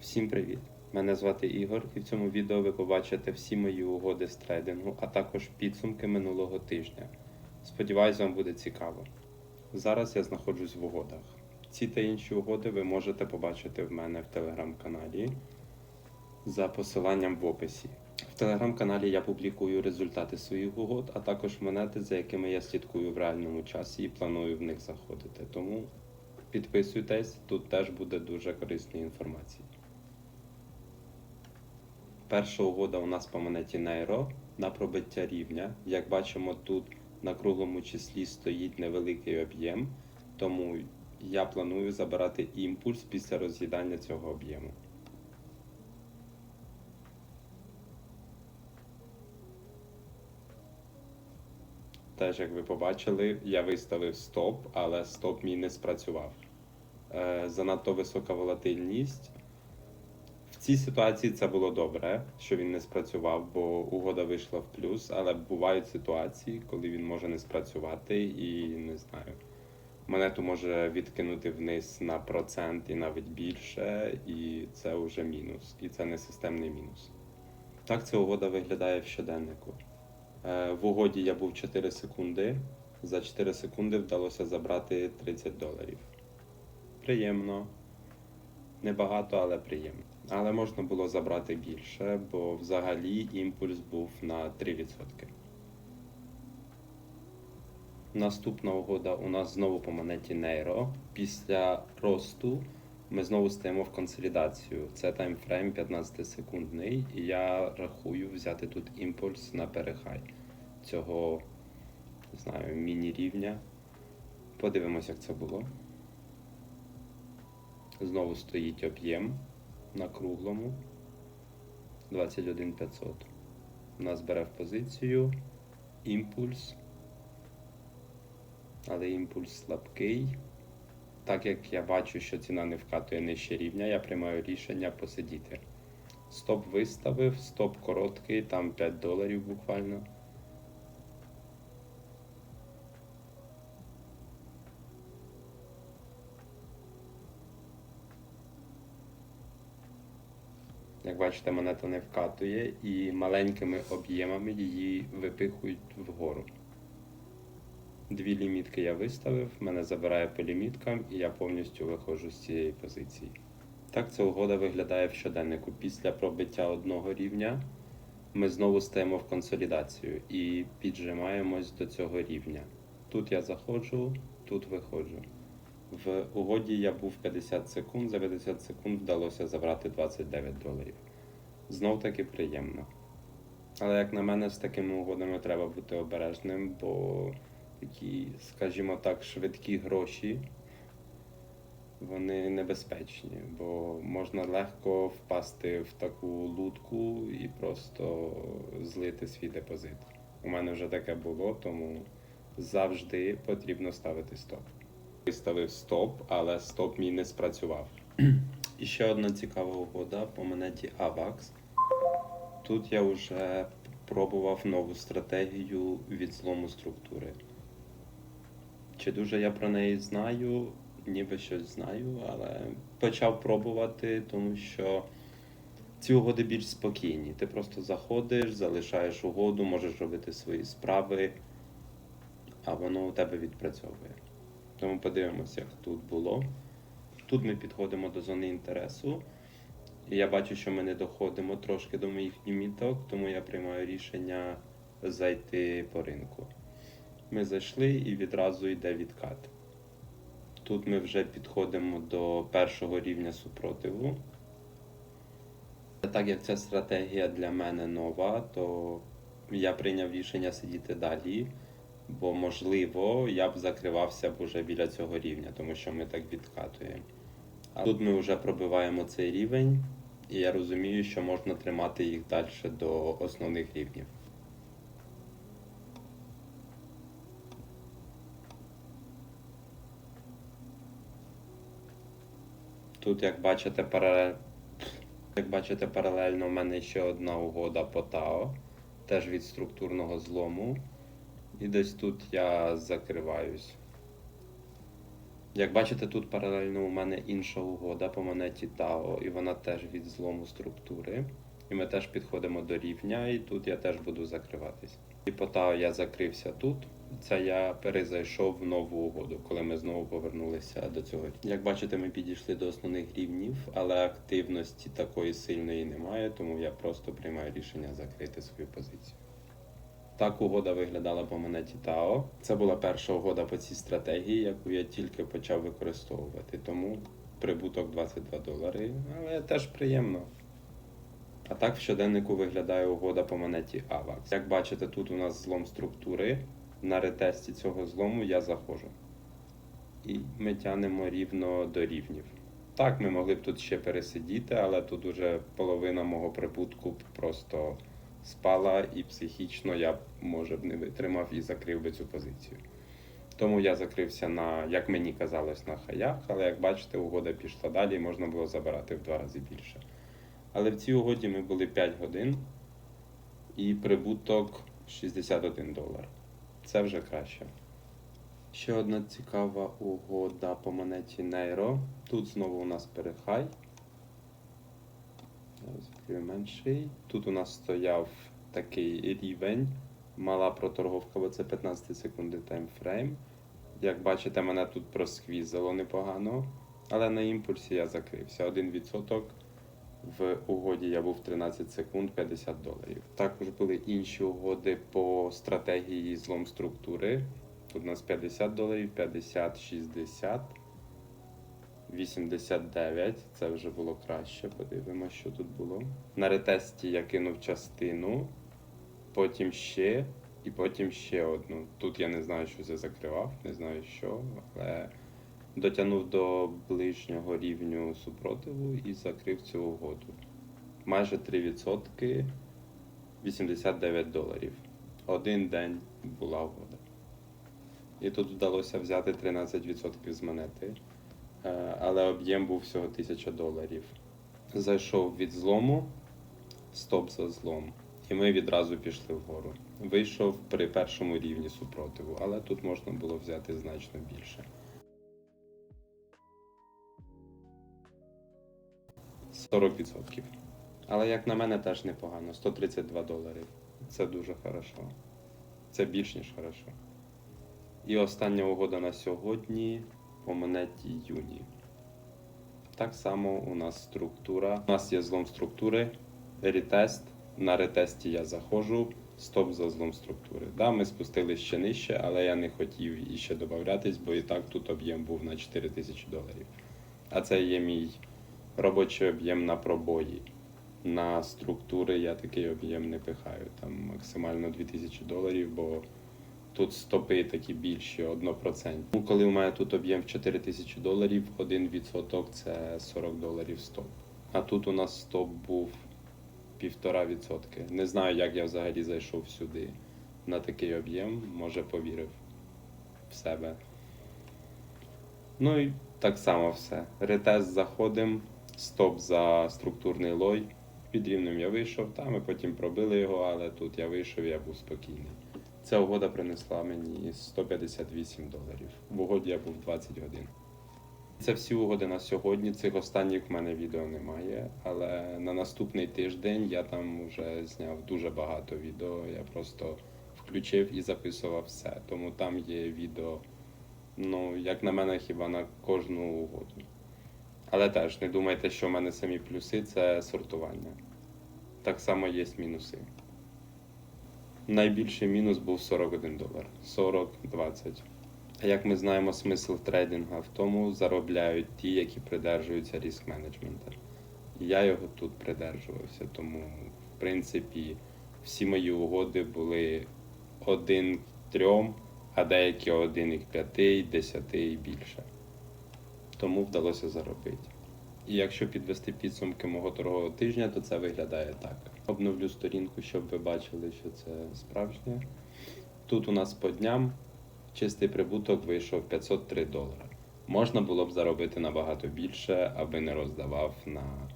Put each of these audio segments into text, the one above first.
Всім привіт! Мене звати Ігор, і в цьому відео ви побачите всі мої угоди з трейдингу, а також підсумки минулого тижня. Сподіваюсь, вам буде цікаво. Зараз я знаходжусь в угодах. Ці та інші угоди ви можете побачити в мене в телеграм-каналі за посиланням в описі. В телеграм-каналі я публікую результати своїх угод, а також монети, за якими я слідкую в реальному часі і планую в них заходити. Тому підписуйтесь, тут теж буде дуже корисної інформації. Перша угода у нас по монеті Нейро на пробиття рівня. Як бачимо, тут на круглому числі стоїть невеликий об'єм, тому я планую забирати імпульс після роз'їдання цього об'єму. Теж, як ви побачили, я виставив стоп, але стоп мій не спрацював. Е, занадто висока волатильність. Цій ситуації це було добре, що він не спрацював, бо угода вийшла в плюс, але бувають ситуації, коли він може не спрацювати і не знаю. Монету може відкинути вниз на процент і навіть більше, і це вже мінус. І це не системний мінус. Так ця угода виглядає в щоденнику. Е, В угоді я був 4 секунди. За 4 секунди вдалося забрати 30 доларів. Приємно. Небагато, але приємно. Але можна було забрати більше, бо взагалі імпульс був на 3%. Наступна угода у нас знову по монеті Нейро. Після росту ми знову стаємо в консолідацію. Це таймфрейм 15 секундний, і я рахую взяти тут імпульс на перехай цього не знаю, міні-рівня. Подивимось, як це було. Знову стоїть об'єм на круглому 21500. Нас бере в позицію імпульс. Але імпульс слабкий. Так як я бачу, що ціна не вкатує нижче рівня, я приймаю рішення посидіти. Стоп виставив, стоп короткий, там 5 доларів буквально. Як бачите, монета не вкатує і маленькими об'ємами її випихують вгору. Дві лімітки я виставив, мене забирає по ліміткам, і я повністю виходжу з цієї позиції. Так ця угода виглядає в щоденнику. Після пробиття одного рівня ми знову стаємо в консолідацію і піджимаємось до цього рівня. Тут я заходжу, тут виходжу. В угоді я був 50 секунд, за 50 секунд вдалося забрати 29 доларів. Знов таки приємно. Але, як на мене, з такими угодами треба бути обережним, бо такі, скажімо так, швидкі гроші, вони небезпечні, бо можна легко впасти в таку лутку і просто злити свій депозит. У мене вже таке було, тому завжди потрібно ставити стоп. Виставив стоп, але стоп мій не спрацював. І ще одна цікава угода по монеті AVAX. Тут я вже пробував нову стратегію від злому структури. Чи дуже я про неї знаю, ніби щось знаю, але почав пробувати, тому що ці угоди більш спокійні. Ти просто заходиш, залишаєш угоду, можеш робити свої справи, а воно у тебе відпрацьовує. Тому подивимося, як тут було. Тут ми підходимо до зони інтересу. І я бачу, що ми не доходимо трошки до моїх ліміток, тому я приймаю рішення зайти по ринку. Ми зайшли і відразу йде відкат. Тут ми вже підходимо до першого рівня супротиву. Так як ця стратегія для мене нова, то я прийняв рішення сидіти далі, бо можливо я б закривався б уже біля цього рівня, тому що ми так відкатуємо. А тут ми вже пробиваємо цей рівень, і я розумію, що можна тримати їх далі до основних рівнів. Тут, як бачите, паралель... як бачите, паралельно в мене ще одна угода по ТАО, теж від структурного злому. І десь тут я закриваюсь. Як бачите, тут паралельно у мене інша угода по монеті TAO, і вона теж від злому структури. І ми теж підходимо до рівня, і тут я теж буду закриватись. І по TAO я закрився тут. Це я перезайшов в нову угоду, коли ми знову повернулися до цього. Як бачите, ми підійшли до основних рівнів, але активності такої сильної немає, тому я просто приймаю рішення закрити свою позицію. Так угода виглядала по монеті Тао. Це була перша угода по цій стратегії, яку я тільки почав використовувати. Тому прибуток 22 долари, але теж приємно. А так в щоденнику виглядає угода по монеті AVAX. Як бачите, тут у нас злом структури. На ретесті цього злому я заходжу. І ми тянемо рівно до рівнів. Так, ми могли б тут ще пересидіти, але тут уже половина мого прибутку просто спала, і психічно я може б не витримав і закрив би цю позицію. Тому я закрився на, як мені казалось, на хаях, але як бачите, угода пішла далі і можна було забирати в два рази більше. Але в цій угоді ми були 5 годин і прибуток 61 долар. Це вже краще. Ще одна цікава угода по монеті Нейро. Тут знову у нас перехай. Зараз менший. Тут у нас стояв такий рівень. Мала проторговка, бо це 15 секунди таймфрейм. Як бачите, мене тут просквізило непогано. Але на імпульсі я закрився. 1% в угоді я був 13 секунд 50 доларів. Також були інші угоди по стратегії злом структури. Тут у нас 50 доларів, 50, 60, 89. Це вже було краще. Подивимося, що тут було. На ретесті я кинув частину, потім ще, і потім ще одну. Тут я не знаю, що це закривав, не знаю що, але дотягнув до ближнього рівню супротиву і закрив цю угоду. Майже 3%, 89 доларів. Один день була угода. І тут вдалося взяти 13% з монети, але об'єм був всього 1000 доларів. Зайшов від злому, стоп за злом, і ми відразу пішли вгору. Вийшов при першому рівні супротиву, але тут можна було взяти значно більше. 40%. Але як на мене теж непогано. 132 долари. Це дуже хорошо. Це більш ніж хорошо. І остання угода на сьогодні по монеті Юні. Так само у нас структура. У нас є злом структури, ретест. На ретесті я заходжу, стоп за злом структури. Да, ми спустились ще нижче, але я не хотів іще додатись, бо і так тут об'єм був на 4000 доларів. А це є мій робочий об'єм на пробої. На структури я такий об'єм не пихаю. Там максимально 2000 доларів, бо тут стопи такі більші, 1%. Ну, коли у мене тут об'єм в 4000 доларів, 1% це 40 доларів стоп. А тут у нас стоп був 1,5%. Не знаю, як я взагалі зайшов сюди на такий об'єм, може повірив в себе. Ну і так само все. Ретест заходимо, стоп за структурний лой. Під рівнем я вийшов, там ми потім пробили його, але тут я вийшов, я був спокійний. Ця угода принесла мені 158 доларів. В угоді я був 20 годин. Це всі угоди на сьогодні. Цих останніх в мене відео немає, але на наступний тиждень я там вже зняв дуже багато відео. Я просто включив і записував все. Тому там є відео, ну, як на мене, хіба на кожну угоду. Але теж не думайте, що в мене самі плюси це сортування. Так само є мінуси. Найбільший мінус був 41 долар. 40-20. А як ми знаємо, смисл трейдинга в тому заробляють ті, які придержуються ріск менеджмента. Я його тут придержувався, тому, в принципі, всі мої угоди були один к трьом, а деякі один к п'яти, десяти і більше. Тому вдалося заробити. І якщо підвести підсумки мого торгового тижня, то це виглядає так. Обновлю сторінку, щоб ви бачили, що це справжнє. Тут у нас по дням чистий прибуток вийшов 503 долара. Можна було б заробити набагато більше, аби не роздавав на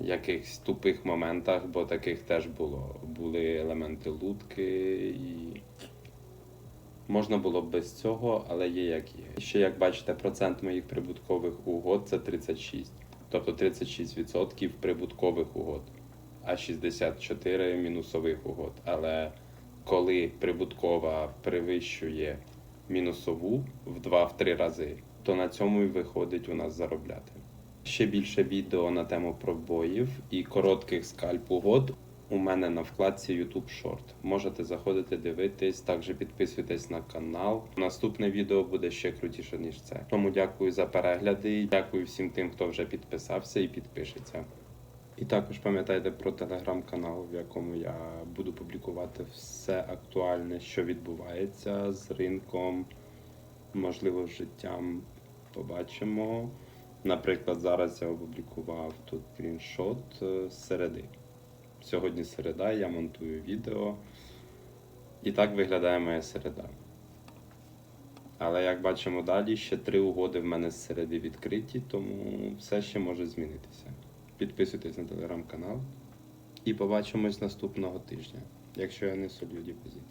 якихось тупих моментах, бо таких теж було. Були елементи лутки і Можна було б без цього, але є як є. Ще як бачите, процент моїх прибуткових угод це 36. Тобто 36% прибуткових угод, а 64 мінусових угод. Але коли прибуткова перевищує мінусову в 2-3 рази, то на цьому і виходить у нас заробляти. Ще більше відео на тему пробоїв і коротких скальп угод у мене на вкладці YouTube Short. Можете заходити дивитись, також підписуйтесь на канал. Наступне відео буде ще крутіше, ніж це. Тому дякую за перегляди. Дякую всім тим, хто вже підписався і підпишеться. І також пам'ятайте про телеграм-канал, в якому я буду публікувати все актуальне, що відбувається з ринком, можливо, з життям. Побачимо. Наприклад, зараз я опублікував тут скріншот е, з середи. Сьогодні середа, я монтую відео. І так виглядає моя середа. Але як бачимо далі, ще три угоди в мене з середи відкриті, тому все ще може змінитися. Підписуйтесь на телеграм-канал і побачимось наступного тижня, якщо я не солью депозит.